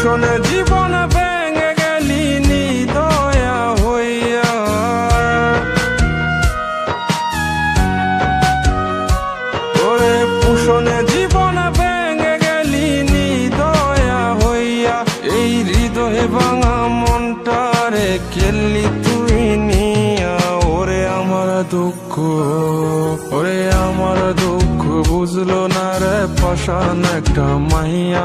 পুষণে জীবন ভেঙে গেলি, নিদয়া হইয়া। ওরে পুষণে জীবন ভেঙে গেলি, নিদয়া হইয়া। এই হৃদয়ে ভাঙা মনটারে কেলি তুই নিয়া। ওরে আমার দুঃখ, ওরে আমার দুঃখ, বুঝলো না রে পাশান একটা মাইয়া।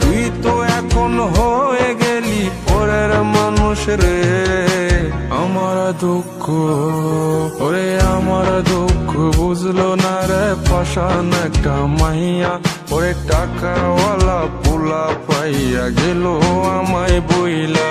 তুই তো এখন হয়ে গেলি পরের মানুষ রে। আমার দুঃখ, ওরে আমার দুঃখ, বুঝলো না রে পাশান একটা মাইয়া। ওরে টাকাওয়ালা পুলা পাইয়া গেল আমায় বইলা।